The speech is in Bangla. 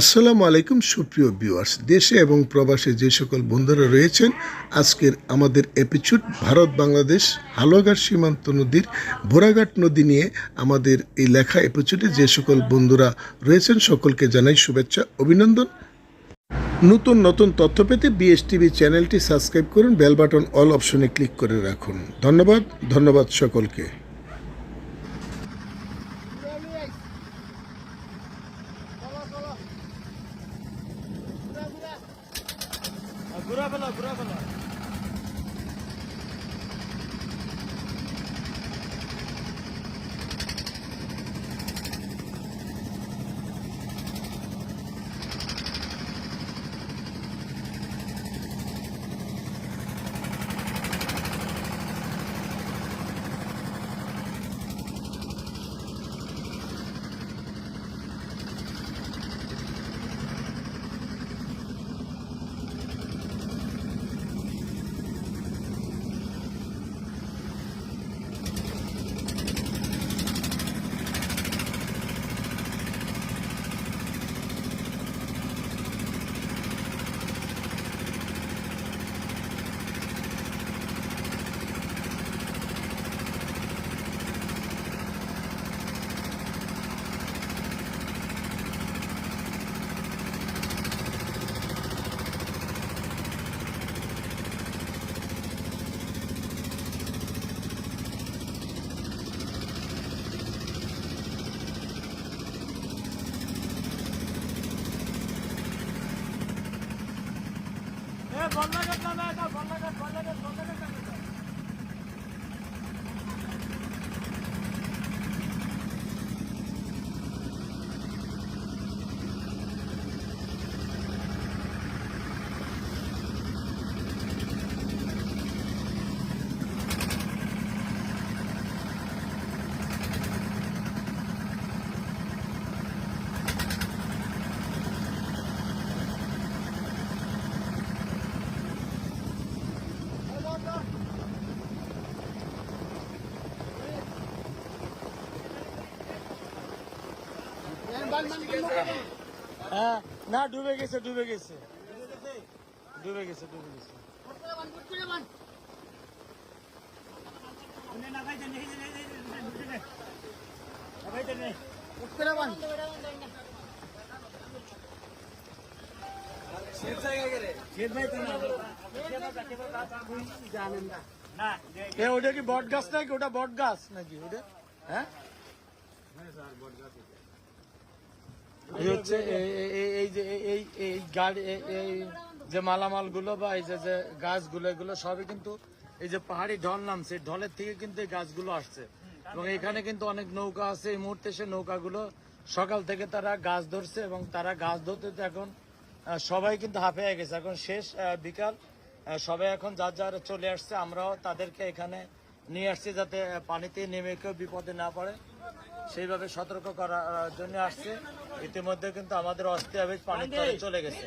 আসসালামু আলাইকুম, সুপ্রিয় ভিউয়ার্স। দেশে এবং প্রবাসে যে সকল বন্ধুরা রয়েছেন, আজকের আমাদের এপিচুড ভারত বাংলাদেশ হালুয়াঘাট সীমান্ত নদীর ভোরাঘাট নদী নিয়ে আমাদের এই লেখা এপিচুডে যে সকল বন্ধুরা রয়েছেন, সকলকে জানাই শুভেচ্ছা, অভিনন্দন। নতুন নতুন তথ্য পেতে বিএসটিভি চ্যানেলটি সাবস্ক্রাইব করুন, বেল বাটন অল অপশনে ক্লিক করে রাখুন। ধন্যবাদ ধন্যবাদ সকলকে। Bura bula, bura bula. এ বল লাগা না হ্যাঁ না ডুবে গেছে ডুবে গেছে ডুবে গেছে ডুবে গেছে এ ওটা কি বট গাছ নাকি ওটা বট গাছ নাকি ওটা হ্যাঁ এই হচ্ছে এই- এই- এই- যে এই- এই গাড়ি এই- যে মালামালগুলো বা এই যে যে গাছগুলো, এগুলো সবই কিন্তু এই যে পাহাড়ি ঢল নামছে ঢলের থেকে কিন্তু এই গাছগুলো আসছে। এবং এখানে কিন্তু অনেক নৌকা আছে, এই মুহূর্তে সে নৌকাগুলো সকাল থেকে তারা গাছ ধরছে এবং তারা গাছ ধরতে এখন সবাই কিন্তু হাঁপিয়ে গেছে। এখন শেষ বিকাল সবাই এখন যার যার চলে আসছে, আমরাও তাদেরকে এখানে নিয়ে আসছি যাতে পানিতে নেমে কেউ বিপদে না পড়ে। সেইভাবে সতর্ক করার জন্য আসছে। ইতিমধ্যে কিন্তু আমাদের অস্থির পানি পানির চলে গেছে।